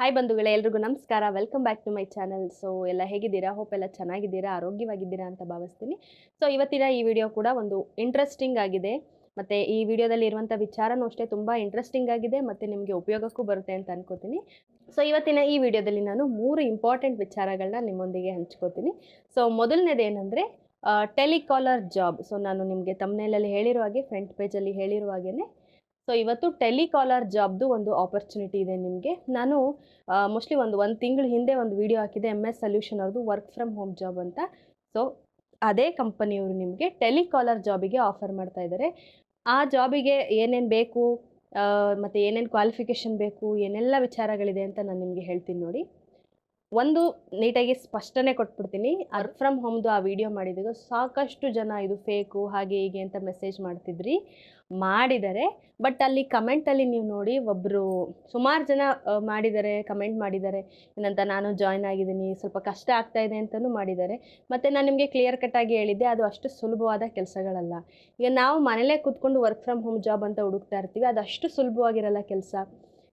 Hi ಬಂಧುಗಳೇ, ಎಲ್ರಿಗೂ ನಮಸ್ಕಾರ. Welcome back to my channel so ಎಲ್ಲ ಹೇಗಿದ್ದೀರಾ? ಹೋಪ್ ಎಲ್ಲ ಚೆನ್ನಾಗಿದ್ದೀರಾ? ಆರೋಗ್ಯವಾಗಿದ್ದೀರಾ ಅಂತ ಭಾವಿಸ್ತೀನಿ. ಸೊ ಇವತ್ತಿನ ಈ ವಿಡಿಯೋ ಕೂಡ ಒಂದು ಇಂಟ್ರೆಸ್ಟಿಂಗ್ ಆಗಿದೆ. ಮತ್ತು ಈ ವಿಡಿಯೋದಲ್ಲಿ ಇರುವಂಥ ವಿಚಾರನೂ ಅಷ್ಟೇ ತುಂಬ ಇಂಟ್ರೆಸ್ಟಿಂಗ್ ಆಗಿದೆ. ಮತ್ತು ನಿಮಗೆ ಉಪಯೋಗಕ್ಕೂ ಬರುತ್ತೆ ಅಂತ ಅನ್ಕೋತೀನಿ. ಸೊ ಇವತ್ತಿನ ಈ ವಿಡಿಯೋದಲ್ಲಿ ನಾನು ಮೂರು ಇಂಪಾರ್ಟೆಂಟ್ ವಿಚಾರಗಳನ್ನ ನಿಮ್ಮೊಂದಿಗೆ ಹಂಚ್ಕೋತೀನಿ. ಸೊ ಮೊದಲನೇದೇನೆಂದರೆ ಟೆಲಿಕಾಲರ್ ಜಾಬ್ ಸೊ ನಾನು ನಿಮಗೆ ತಮ್ಮನೇಲಲ್ಲಿ ಹೇಳಿರೋ ಹಾಗೆ ಫ್ರಂಟ್ ಪೇಜಲ್ಲಿ ಹೇಳಿರೋ ಹಾಗೇ ಸೊ ಇವತ್ತು ಟೆಲಿಕಾಲರ್ ಜಾಬ್ದು ಒಂದು ಆಪರ್ಚುನಿಟಿ ಇದೆ ನಿಮಗೆ. ನಾನು ಮೋಸ್ಟ್ಲಿ ಒಂದು ಒಂದು ತಿಂಗಳ ಹಿಂದೆ ಒಂದು ವಿಡಿಯೋ ಹಾಕಿದೆ ಎಂ ಎಸ್ ಸೊಲ್ಯೂಷನ್ ಅವ್ರದ್ದು ವರ್ಕ್ ಫ್ರಮ್ ಹೋಮ್ ಜಾಬ್ ಅಂತ. ಸೊ ಅದೇ ಕಂಪನಿಯವರು ನಿಮಗೆ ಟೆಲಿಕಾಲರ್ ಜಾಬಿಗೆ ಆಫರ್ ಮಾಡ್ತಾ ಇದ್ದಾರೆ ಆ ಜಾಬಿಗೆ ಏನೇನು ಬೇಕು ಮತ್ತು ಏನೇನು ಕ್ವಾಲಿಫಿಕೇಷನ್ ಬೇಕು, ಏನೆಲ್ಲ ವಿಚಾರಗಳಿದೆ ಅಂತ ನಾನು ನಿಮಗೆ ಹೇಳ್ತೀನಿ ನೋಡಿ. ಒಂದು ನೀಟಾಗಿ ಸ್ಪಷ್ಟನೆ ಕೊಟ್ಬಿಡ್ತೀನಿ. ವರ್ಕ್ ಫ್ರಮ್ ಹೋಮ್ದು ಆ ವಿಡಿಯೋ ಮಾಡಿದ್ದು ಸಾಕಷ್ಟು ಜನ ಇದು ಫೇಕು ಹಾಗೆ ಹೀಗೆ ಅಂತ ಮೆಸೇಜ್ ಮಾಡ್ತಿದ್ರಿ ಮಾಡಿದ್ದಾರೆ ಬಟ್ ಅಲ್ಲಿ ಕಮೆಂಟಲ್ಲಿ ನೀವು ನೋಡಿ ಒಬ್ಬರು ಸುಮಾರು ಜನ ಮಾಡಿದ್ದಾರೆ ಕಮೆಂಟ್ ಮಾಡಿದ್ದಾರೆ ಏನಂತ ನಾನು ಜಾಯ್ನ್ ಆಗಿದ್ದೀನಿ ಸ್ವಲ್ಪ ಕಷ್ಟ ಆಗ್ತಾ ಇದೆ ಅಂತಲೂ ಮಾಡಿದ್ದಾರೆ ಮತ್ತು ನಾನು ನಿಮಗೆ ಕ್ಲಿಯರ್ ಕಟ್ಟಾಗಿ ಹೇಳಿದ್ದೆ ಅದು ಅಷ್ಟು ಸುಲಭವಾದ ಕೆಲಸಗಳಲ್ಲ. ಈಗ ನಾವು ಮನೇಲೇ ಕೂತ್ಕೊಂಡು ವರ್ಕ್ ಫ್ರಮ್ ಹೋಮ್ ಜಾಬ್ ಅಂತ ಹುಡುಕ್ತಾ ಇರ್ತೀವಿ ಅದು ಅಷ್ಟು ಸುಲಭವಾಗಿರಲ್ಲ ಕೆಲಸ.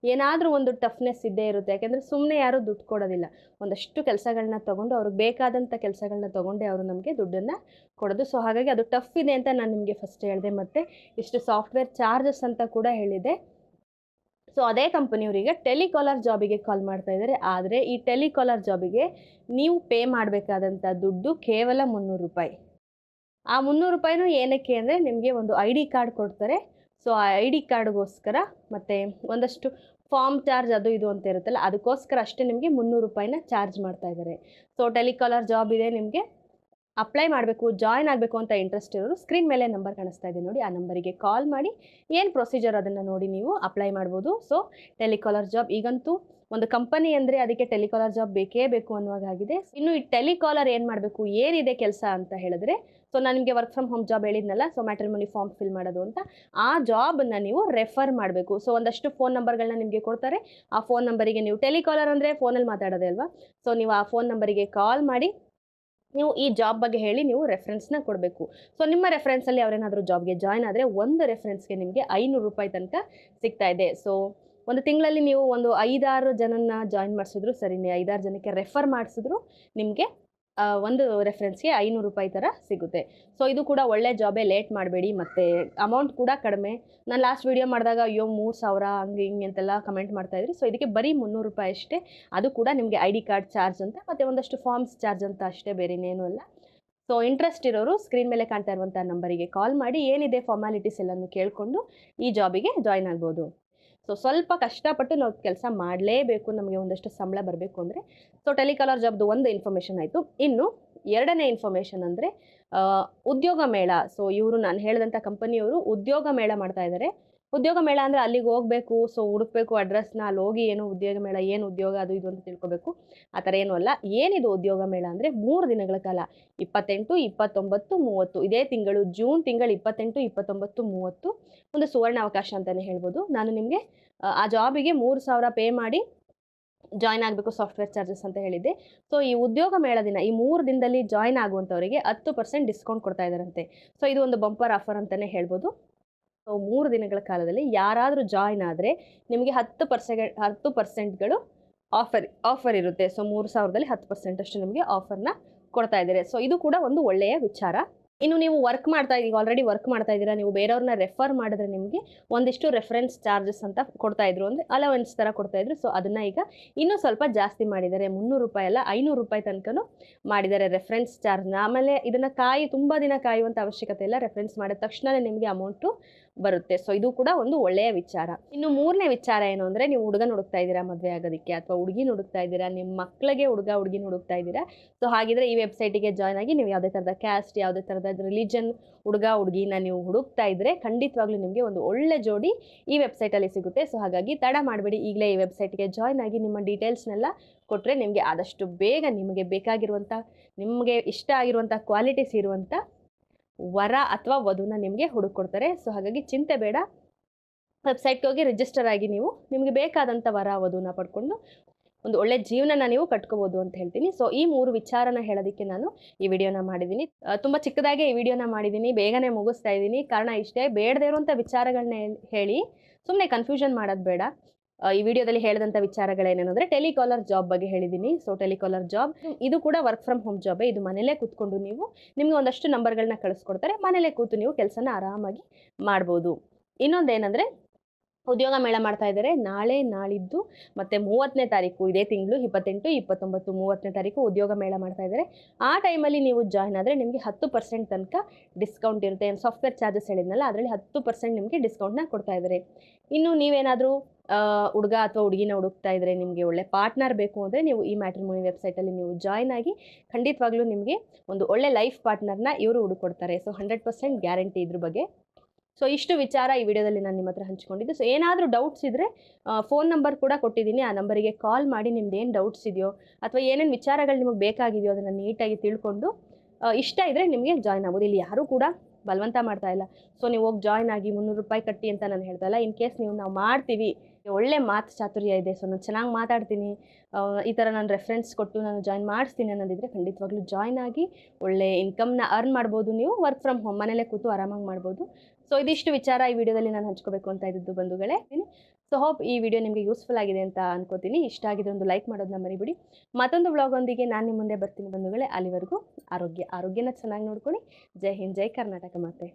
ಏನಾದರೂ ಒಂದು ಟಫ್ನೆಸ್ ಇದ್ದೇ ಇರುತ್ತೆ. ಯಾಕೆಂದರೆ ಸುಮ್ಮನೆ ಯಾರೂ ದುಡ್ಡು ಕೊಡೋದಿಲ್ಲ. ಒಂದಷ್ಟು ಕೆಲಸಗಳನ್ನ ತೊಗೊಂಡು ಅವ್ರಿಗೆ ಬೇಕಾದಂಥ ಕೆಲಸಗಳನ್ನ ತೊಗೊಂಡೇ ಅವರು ನಮಗೆ ದುಡ್ಡನ್ನು ಕೊಡೋದು. ಸೊ ಹಾಗಾಗಿ ಅದು ಟಫ್ ಇದೆ ಅಂತ ನಾನು ನಿಮಗೆ ಫಸ್ಟ್ ಹೇಳಿದೆ. ಮತ್ತು ಇಷ್ಟು ಸಾಫ್ಟ್ವೇರ್ ಚಾರ್ಜಸ್ ಅಂತ ಕೂಡ ಹೇಳಿದೆ. ಸೊ ಅದೇ ಕಂಪನಿಯವರಿಗೆ ಟೆಲಿಕಾಲರ್ ಜಾಬಿಗೆ ಕಾಲ್ ಮಾಡ್ತಾ ಇದ್ದಾರೆ ಆದರೆ ಈ ಟೆಲಿಕಾಲರ್ ಜಾಬಿಗೆ ನೀವು ಪೇ ಮಾಡಬೇಕಾದಂಥ ದುಡ್ಡು ಕೇವಲ ಮುನ್ನೂರು ರೂಪಾಯಿ. ಆ ಮುನ್ನೂರು ರೂಪಾಯಿನೂ ಏನಕ್ಕೆ ಅಂದರೆ ನಿಮಗೆ ಒಂದು ಐ ಕಾರ್ಡ್ ಕೊಡ್ತಾರೆ. ಸೊ ಆ ಐ ಡಿ ಕಾರ್ಡ್ಗೋಸ್ಕರ ಮತ್ತು ಒಂದಷ್ಟು ಫಾರ್ಮ್ ಚಾರ್ಜ್ ಅದು ಇದು ಅಂತ ಇರುತ್ತಲ್ಲ, ಅದಕ್ಕೋಸ್ಕರ ಅಷ್ಟೇ ನಿಮಗೆ ಮುನ್ನೂರು ರೂಪಾಯಿನ ಚಾರ್ಜ್ ಮಾಡ್ತಾ ಇದ್ದಾರೆ. ಸೊ ಟೆಲಿಕಾಲರ್ ಜಾಬ್ ಇದೆ ನಿಮಗೆ. ಅಪ್ಲೈ ಮಾಡಬೇಕು ಜಾಯ್ನ್ ಆಗಬೇಕು ಅಂತ ಇಂಟ್ರೆಸ್ಟ್ ಇರೋರು ಸ್ಕ್ರೀನ್ ಮೇಲೆ ನಂಬರ್ ಕಾಣಿಸ್ತಾ ಇದೆ ನೋಡಿ, ಆ ನಂಬರಿಗೆ ಕಾಲ್ ಮಾಡಿ, ಏನು ಪ್ರೊಸೀಜರ್ ಅದನ್ನು ನೋಡಿ ನೀವು ಅಪ್ಲೈ ಮಾಡ್ಬೋದು. ಸೊ ಟೆಲಿಕಾಲರ್ ಜಾಬ್ ಈಗಂತೂ ಒಂದು ಕಂಪನಿ ಅಂದರೆ ಅದಕ್ಕೆ ಟೆಲಿಕಾಲರ್ ಜಾಬ್ ಬೇಕೇ ಬೇಕು ಅನ್ನುವಾಗಿದೆ ಇನ್ನು ಈ ಟೆಲಿಕಾಲರ್ ಏನು ಮಾಡಬೇಕು, ಏನಿದೆ ಕೆಲಸ ಅಂತ ಹೇಳಿದ್ರೆ ಸೊ ನಾನು ನಿಮಗೆ ವರ್ಕ್ ಫ್ರಮ್ ಹೋಮ್ ಜಾಬ್ ಹೇಳಿದ್ನಲ್ಲ ಸೊ ಮ್ಯಾಟ್ರಿಮೋನಿ ಫಾರ್ಮ್ ಫಿಲ್ ಮಾಡೋದು ಅಂತ, ಆ ಜಾಬ್ನ ನೀವು ರೆಫರ್ ಮಾಡಬೇಕು. ಸೊ ಒಂದಷ್ಟು ಫೋನ್ ನಂಬರ್ಗಳನ್ನ ನಿಮಗೆ ಕೊಡ್ತಾರೆ. ಆ ಫೋನ್ ನಂಬರಿಗೆ ನೀವು ಟೆಲಿಕಾಲರ್ ಅಂದರೆ ಫೋನಲ್ಲಿ ಮಾತಾಡೋದೇ ಅಲ್ವಾ? ಸೊ ನೀವು ಆ ಫೋನ್ ನಂಬರಿಗೆ ಕಾಲ್ ಮಾಡಿ, ನೀವು ಈ ಜಾಬ್ ಬಗ್ಗೆ ಹೇಳಿ ನೀವು ರೆಫರೆನ್ಸ್ನ ಕೊಡಬೇಕು. ಸೊ ನಿಮ್ಮ ರೆಫರೆನ್ಸಲ್ಲಿ ಅವರೇನಾದರೂ ಜಾಬ್ಗೆ ಜಾಯ್ನ್ ಆದರೆ, ಒಂದು ರೆಫರೆನ್ಸ್ಗೆ ನಿಮಗೆ ಐನೂರು ರೂಪಾಯಿ ತನಕ ಸಿಗ್ತಾ ಇದೆ. ಸೊ ಒಂದು ತಿಂಗಳಲ್ಲಿ ನೀವು ಒಂದು ಐದಾರು ಜನನ್ನ ಜಾಯಿನ್ ಮಾಡಿಸಿದ್ರು ಸರಿನೇ, ಐದಾರು ಜನಕ್ಕೆ ರೆಫರ್ ಮಾಡಿಸಿದ್ರು ನಿಮಗೆ ಒಂದು ರೆಫರೆನ್ಸ್ಗೆ ಐನೂರು ರೂಪಾಯಿ ಥರ ಸಿಗುತ್ತೆ. ಸೊ ಇದು ಕೂಡ ಒಳ್ಳೆ ಜಾಬೇ ಲೇಟ್ ಮಾಡಬೇಡಿ ಮತ್ತು ಅಮೌಂಟ್ ಕೂಡ ಕಡಿಮೆ. ನಾನು ಲಾಸ್ಟ್ ವೀಡಿಯೋ ಮಾಡಿದಾಗ ಅಯ್ಯೋ ಮೂರು ಸಾವಿರ ಹಂಗೆ ಹಿಂಗೆ ಅಂತೆಲ್ಲ ಕಮೆಂಟ್ ಮಾಡ್ತಾಯಿದ್ರಿ ಸೊ ಇದಕ್ಕೆ ಬರೀ ಮುನ್ನೂರು ರೂಪಾಯಿ ಅಷ್ಟೇ. ಅದು ಕೂಡ ನಿಮಗೆ ಐ ಕಾರ್ಡ್ ಚಾರ್ಜ್ ಅಂತ ಮತ್ತು ಒಂದಷ್ಟು ಫಾರ್ಮ್ಸ್ ಚಾರ್ಜ್ ಅಂತ ಅಷ್ಟೇ ಬೇರೆ ಇನ್ನೇನು ಅಲ್ಲ. ಸೊ ಇಂಟ್ರೆಸ್ಟ್ ಇರೋರು ಸ್ಕ್ರೀನ್ ಮೇಲೆ ಕಾಣ್ತಾ ಇರುವಂಥ ನಂಬರಿಗೆ ಕಾಲ್ ಮಾಡಿ ಏನಿದೆ ಫಾರ್ಮಾಲಿಟೀಸ್ ಎಲ್ಲನೂ ಕೇಳಿಕೊಂಡು ಈ ಜಾಬಿಗೆ ಜಾಯ್ನ್ ಆಗ್ಬೋದು. ಸೊ ಸ್ವಲ್ಪ ಕಷ್ಟಪಟ್ಟು ನಾವು ಕೆಲಸ ಮಾಡಲೇಬೇಕು, ನಮಗೆ ಒಂದಷ್ಟು ಸಂಬಳ ಬರಬೇಕು ಅಂದರೆ ಸೊ ಟೆಲಿಕಾಲರ್ ಜಾಬ್ದು ಒಂದು ಇನ್ಫಾರ್ಮೇಷನ್ ಆಯಿತು. ಇನ್ನು ಎರಡನೇ ಇನ್ಫಾರ್ಮೇಷನ್ ಅಂದರೆ ಉದ್ಯೋಗ ಮೇಳ. ಸೊ ಇವರು ನಾನು ಹೇಳಿದಂಥ ಕಂಪನಿಯವರು ಉದ್ಯೋಗ ಮೇಳ ಮಾಡ್ತಾ ಇದ್ದಾರೆ ಉದ್ಯೋಗ ಮೇಳ ಅಂದರೆ ಅಲ್ಲಿಗೆ ಹೋಗ್ಬೇಕು ಸೊ ಹುಡುಕ್ಬೇಕು ಅಡ್ರೆಸ್ನ ಅಲ್ಲಿ ಹೋಗಿ ಏನು ಉದ್ಯೋಗ ಮೇಳ, ಏನು ಉದ್ಯೋಗ ಅದು ಇದು ಅಂತ ತಿಳ್ಕೊಬೇಕು. ಆ ಥರ ಏನೂ ಅಲ್ಲ. ಏನಿದು ಉದ್ಯೋಗ ಮೇಳ ಅಂದರೆ ಮೂರು ದಿನಗಳ ಕಾಲ, ಇಪ್ಪತ್ತೆಂಟು, ಇಪ್ಪತ್ತೊಂಬತ್ತು, ಮೂವತ್ತು. ಇದೇ ತಿಂಗಳು, ಜೂನ್ ತಿಂಗಳು ಇಪ್ಪತ್ತೆಂಟು, ಇಪ್ಪತ್ತೊಂಬತ್ತು, ಮೂವತ್ತು. ಒಂದು ಸುವರ್ಣ ಅವಕಾಶ ಅಂತಲೇ ಹೇಳ್ಬೋದು. ನಾನು ನಿಮಗೆ, ಆ ಜಾಬಿಗೆ ಮೂರು ಸಾವಿರ ಪೇ ಮಾಡಿ ಜಾಯ್ನ್ ಆಗಬೇಕು ಸಾಫ್ಟ್ವೇರ್ ಚಾರ್ಜಸ್ ಅಂತ ಹೇಳಿದ್ದೆ. ಸೊ ಈ ಉದ್ಯೋಗ ಮೇಳ ದಿನ, ಈ ಮೂರು ದಿನದಲ್ಲಿ ಜಾಯ್ನ್ ಆಗುವಂಥವರಿಗೆ ಹತ್ತು ಪರ್ಸೆಂಟ್ ಡಿಸ್ಕೌಂಟ್ ಕೊಡ್ತಾ ಇದ್ದಾರಂತೆ. ಸೊ ಇದು ಒಂದು ಬಂಪರ್ ಆಫರ್ ಅಂತಲೇ ಹೇಳ್ಬೋದು. ಸೊ ಮೂರು ದಿನಗಳ ಕಾಲದಲ್ಲಿ ಯಾರಾದರೂ ಜಾಯ್ನ್ ಆದರೆ ನಿಮಗೆ ಹತ್ತು ಪರ್ಸೆಂಟ್ ಹತ್ತು ಪರ್ಸೆಂಟ್ಗಳು ಆಫರ್ ಆಫರ್ ಇರುತ್ತೆ. ಸೊ ಮೂರು ಸಾವಿರದಲ್ಲಿ ಹತ್ತು ಪರ್ಸೆಂಟಷ್ಟು ನಿಮಗೆ ಆಫರ್ನ ಕೊಡ್ತಾ ಇದ್ದಾರೆ. ಸೊ ಇದು ಕೂಡ ಒಂದು ಒಳ್ಳೆಯ ವಿಚಾರ. ಇನ್ನು ನೀವು ವರ್ಕ್ ಮಾಡ್ತಾ ಈಗ ಆಲ್ರೆಡಿ ವರ್ಕ್ ಮಾಡ್ತಾ ಇದ್ದೀರಾ ನೀವು ಬೇರೆಯವ್ರನ್ನ ರೆಫರ್ ಮಾಡಿದ್ರೆ ನಿಮಗೆ ಒಂದಿಷ್ಟು ರೆಫರೆನ್ಸ್ ಚಾರ್ಜಸ್ ಅಂತ ಕೊಡ್ತಾ ಇದ್ರು ಅಂದರೆ ಅಲವೆನ್ಸ್ ಥರ ಕೊಡ್ತಾ ಇದ್ರು. ಸೊ ಅದನ್ನು ಈಗ ಇನ್ನೂ ಸ್ವಲ್ಪ ಜಾಸ್ತಿ ಮಾಡಿದ್ದಾರೆ ಮುನ್ನೂರು ರೂಪಾಯಿ ಅಲ್ಲ, ಐನೂರು ರೂಪಾಯಿ ತನಕನೂ ಮಾಡಿದ್ದಾರೆ ರೆಫರೆನ್ಸ್ ಚಾರ್ಜ್ನ ಆಮೇಲೆ ಇದನ್ನು ಕಾಯಿ, ತುಂಬ ದಿನ ಕಾಯುವಂಥ ಅವಶ್ಯಕತೆ ಇಲ್ಲ ರೆಫರೆನ್ಸ್ ಮಾಡಿದ ತಕ್ಷಣವೇ ನಿಮಗೆ ಅಮೌಂಟು ಬರುತ್ತೆ. ಸೊ ಇದು ಕೂಡ ಒಂದು ಒಳ್ಳೆಯ ವಿಚಾರ. ಇನ್ನು ಮೂರನೇ ವಿಚಾರ ಏನು ಅಂದರೆ, ನೀವು ಹುಡುಗನ ಹುಡುಕ್ತಾ ಇದ್ದೀರಾ ಮದುವೆ ಆಗೋದಕ್ಕೆ, ಅಥವಾ ಹುಡುಗಿನ ಹುಡುಕ್ತಾ ಇದ್ದೀರಾ ನಿಮ್ಮ ಮಕ್ಕಳಿಗೆ ಹುಡುಗ ಹುಡುಗಿನ ಹುಡುಕ್ತಾ ಇದ್ದೀರಾ ಸೊ ಹಾಗಿದ್ರೆ ಈ ವೆಬ್ಸೈಟಿಗೆ ಜಾಯ್ನ್ ಆಗಿ, ನೀವು ಯಾವುದೇ ಥರದ ಕ್ಯಾಸ್ಟ್ ಯಾವುದೇ ಥರದ ರಿಲಿಜನ್ ಹುಡುಗ, ಹುಡುಗಿನ ನೀವು ಹುಡುಕ್ತಾ ಇದ್ದರೆ ಖಂಡಿತವಾಗ್ಲೂ ನಿಮಗೆ ಒಂದು ಒಳ್ಳೆ ಜೋಡಿ ಈ ವೆಬ್ಸೈಟಲ್ಲಿ ಸಿಗುತ್ತೆ. ಸೊ ಹಾಗಾಗಿ ತಡ ಮಾಡಬೇಡಿ. ಈಗಲೇ ಈ ವೆಬ್ಸೈಟ್ಗೆ ಜಾಯ್ನ್ ಆಗಿ ನಿಮ್ಮ ಡೀಟೇಲ್ಸ್ನೆಲ್ಲ ಕೊಟ್ಟರೆ ನಿಮಗೆ ಆದಷ್ಟು ಬೇಗ ನಿಮಗೆ ಬೇಕಾಗಿರುವಂಥ ನಿಮಗೆ ಇಷ್ಟ ಆಗಿರುವಂಥ ಕ್ವಾಲಿಟೀಸ್ ಇರುವಂಥ ವರ ಅಥವಾ ವಧುನ ನಿಮಗೆ ಹುಡುಕೊಡ್ತಾರೆ. ಸೊ ಹಾಗಾಗಿ ಚಿಂತೆ ಬೇಡ. ವೆಬ್ಸೈಟ್ಗೆ ಹೋಗಿ ರಿಜಿಸ್ಟರ್ ಆಗಿ ನೀವು ನಿಮಗೆ ಬೇಕಾದಂಥ ವರ, ವಧುನ ಪಡ್ಕೊಂಡು ಒಂದು ಒಳ್ಳೆ ಜೀವನನ ನೀವು ಕಟ್ಕೋಬೋದು ಅಂತ ಹೇಳ್ತೀನಿ. ಸೊ ಈ ಮೂರು ವಿಚಾರನ ಹೇಳೋದಕ್ಕೆ ನಾನು ಈ ವಿಡಿಯೋನ ಮಾಡಿದ್ದೀನಿ. ತುಂಬ ಚಿಕ್ಕದಾಗೆ ಈ ವಿಡಿಯೋನ ಮಾಡಿದ್ದೀನಿ. ಬೇಗನೆ ಮುಗಿಸ್ತಾ ಇದ್ದೀನಿ. ಕಾರಣ ಇಷ್ಟೇ, ಬೇಡದೇ ಇರುವಂಥ ವಿಚಾರಗಳನ್ನ ಹೇಳಿ ಸುಮ್ಮನೆ ಕನ್ಫ್ಯೂಷನ್ ಮಾಡೋದು ಬೇಡ. ಈ ವಿಡಿಯೋದಲ್ಲಿ ಹೇಳಿದಂಥ ವಿಚಾರಗಳೇನೇನೆಂದರೆ, ಟೆಲಿಕಾಲರ್ ಜಾಬ್ ಬಗ್ಗೆ ಹೇಳಿದ್ದೀನಿ. ಸೊ ಟೆಲಿಕಾಲರ್ ಜಾಬ್, ಇದು ಕೂಡ ವರ್ಕ್ ಫ್ರಮ್ ಹೋಮ್ ಜಾಬೇ ಇದು ಮನೇಲೇ ಕೂತ್ಕೊಂಡು ನೀವು ನಿಮಗೆ ಒಂದಷ್ಟು ನಂಬರ್ಗಳನ್ನ ಕಳಿಸ್ಕೊಡ್ತಾರೆ. ಮನೇಲೇ ಕೂತು ನೀವು ಕೆಲಸನ ಆರಾಮಾಗಿ ಮಾಡ್ಬೋದು. ಇನ್ನೊಂದೇನೆಂದರೆ ಉದ್ಯೋಗ ಮೇಳ ಮಾಡ್ತಾ ಇದ್ದಾರೆ. ನಾಳೆ ನಾಳಿದ್ದು ಮತ್ತು ಮೂವತ್ತನೇ ತಾರೀಕು, ಇದೇ ತಿಂಗಳು ಇಪ್ಪತ್ತೆಂಟು, ಇಪ್ಪತ್ತೊಂಬತ್ತು, ಮೂವತ್ತನೇ ತಾರೀಕು ಉದ್ಯೋಗ ಮೇಳ ಮಾಡ್ತಾ ಇದ್ದಾರೆ. ಆ ಟೈಮಲ್ಲಿ ನೀವು ಜಾಯ್ನ್ ಆದರೆ ನಿಮಗೆ ಹತ್ತು ಪರ್ಸೆಂಟ್ ತನಕ ಡಿಸ್ಕೌಂಟ್ ಇರುತ್ತೆ. ಸಾಫ್ಟ್ವೇರ್ ಚಾರ್ಜಸ್ ಹೇಳಿದ್ನಲ್ಲ, ಅದರಲ್ಲಿ ಹತ್ತು ಪರ್ಸೆಂಟ್ ನಿಮಗೆ ಡಿಸ್ಕೌಂಟ್ನ ಕೊಡ್ತಾ ಇದ್ದಾರೆ. ಇನ್ನು ನೀವೇನಾದರೂ ಹುಡುಗ ಅಥವಾ ಹುಡುಗಿನ ಹುಡುಕ್ತಾ ಇದ್ದರೆ ನಿಮಗೆ ಒಳ್ಳೆ ಪಾರ್ಟ್ನರ್ ಬೇಕು ಅಂದರೆ ನೀವು ಈ ಮ್ಯಾಟ್ರಿಮೋನಿ ವೆಬ್ಸೈಟಲ್ಲಿ ನೀವು ಜಾಯ್ನ್ ಆಗಿ ಖಂಡಿತವಾಗ್ಲೂ ನಿಮಗೆ ಒಂದು ಒಳ್ಳೆ ಲೈಫ್ ಪಾರ್ಟ್ನರ್ನ ಇವರು ಹುಡುಕೊಡ್ತಾರೆ. ಸೊ, ಹಂಡ್ರೆಡ್ ಪರ್ಸೆಂಟ್ ಗ್ಯಾರಂಟಿ ಇದ್ರ ಬಗ್ಗೆ. ಸೊ ಇಷ್ಟು ವಿಚಾರ ಈ ವಿಡಿಯೋದಲ್ಲಿ ನಾನು ನಿಮ್ಮ ಹತ್ರ ಹಂಚ್ಕೊಂಡಿದ್ದು. ಸೊ ಏನಾದರೂ ಡೌಟ್ಸ್ ಇದ್ದರೆ ಫೋನ್ ನಂಬರ್ ಕೂಡ ಕೊಟ್ಟಿದ್ದೀನಿ. ಆ ನಂಬರಿಗೆ ಕಾಲ್ ಮಾಡಿ ನಿಮ್ದು ಏನು ಡೌಟ್ಸ್ ಇದೆಯೋ, ಅಥವಾ ಏನೇನು ವಿಚಾರಗಳು ನಿಮಗೆ ಬೇಕಾಗಿದೆಯೋ ಅದನ್ನು ನೀಟಾಗಿ ತಿಳ್ಕೊಂಡು ಇಷ್ಟ ಇದ್ದರೆ ನಿಮಗೆ ಜಾಯ್ನ್ ಆಗ್ಬೋದು. ಇಲ್ಲಿ ಯಾರೂ ಕೂಡ ಬಲವಂತ ಮಾಡ್ತಾ ಇಲ್ಲ. ಸೊ ನೀವು ಹೋಗಿ ಜಾಯ್ನ್ ಆಗಿ ಮುನ್ನೂರು ರೂಪಾಯಿ ಕಟ್ಟಿ ಅಂತ ನಾನು ಹೇಳ್ತಾ ಇನ್ ಕೇಸ್ ನೀವು ನಾವು ಮಾಡ್ತೀವಿ, ಒಳ್ಳೆ ಮಾತು ಚಾತುರ್ಯ ಇದೆ ಸೊ ನಾನು ಚೆನ್ನಾಗಿ ಮಾತಾಡ್ತೀನಿ ಈ ಥರ ನಾನು ರೆಫರೆನ್ಸ್ ಕೊಟ್ಟು ನಾನು ಜಾಯ್ನ್ ಮಾಡಿಸ್ತೀನಿ ಅನ್ನೋದಿದ್ರೆ ಖಂಡಿತವಾಗ್ಲೂ ಜಾಯ್ನ್ ಆಗಿ ಒಳ್ಳೆ ಇನ್ಕಮ್ನ ಅರ್ನ್ ಮಾಡ್ಬೋದು ನೀವು. ವರ್ಕ್ ಫ್ರಮ್ ಹೋಮ್ ಮನೇಲೇ ಕೂತು ಆರಾಮಾಗಿ ಮಾಡ್ಬೋದು. ಸೊ ಇದಿಷ್ಟು ವಿಚಾರ ಈ ವಿಡಿಯೋದಲ್ಲಿ ನಾನು ಹಂಚ್ಕೋಬೇಕು ಅಂತ ಇದ್ದಿದ್ದು ಬಂಧುಗಳೇ. ಸೊ ಹೋಪ್ ಈ ವಿಡಿಯೋ ನಿಮಗೆ ಯೂಸ್ಫುಲ್ ಆಗಿದೆ ಅಂತ ಅನ್ಕೋತೀನಿ. ಇಷ್ಟ ಆಗಿದ್ರೆ ಒಂದು ಲೈಕ್ ಮಾಡೋದನ್ನ ಮರಿಬಿಡಿ. ಮತ್ತೊಂದು ವ್ಲಾಗೊಂದಿಗೆ ನಾನು ನಿಮ್ಮ ಮುಂದೆ ಬರ್ತೀನಿ ಬಂಧುಗಳೇ. ಅಲ್ಲಿವರೆಗೂ ಆರೋಗ್ಯ, ಆರೋಗ್ಯನ ಚೆನ್ನಾಗಿ ನೋಡ್ಕೊಳ್ಳಿ. ಜೈ ಹಿಂದ್, ಜೈ ಕರ್ನಾಟಕ ಮಾತೆ.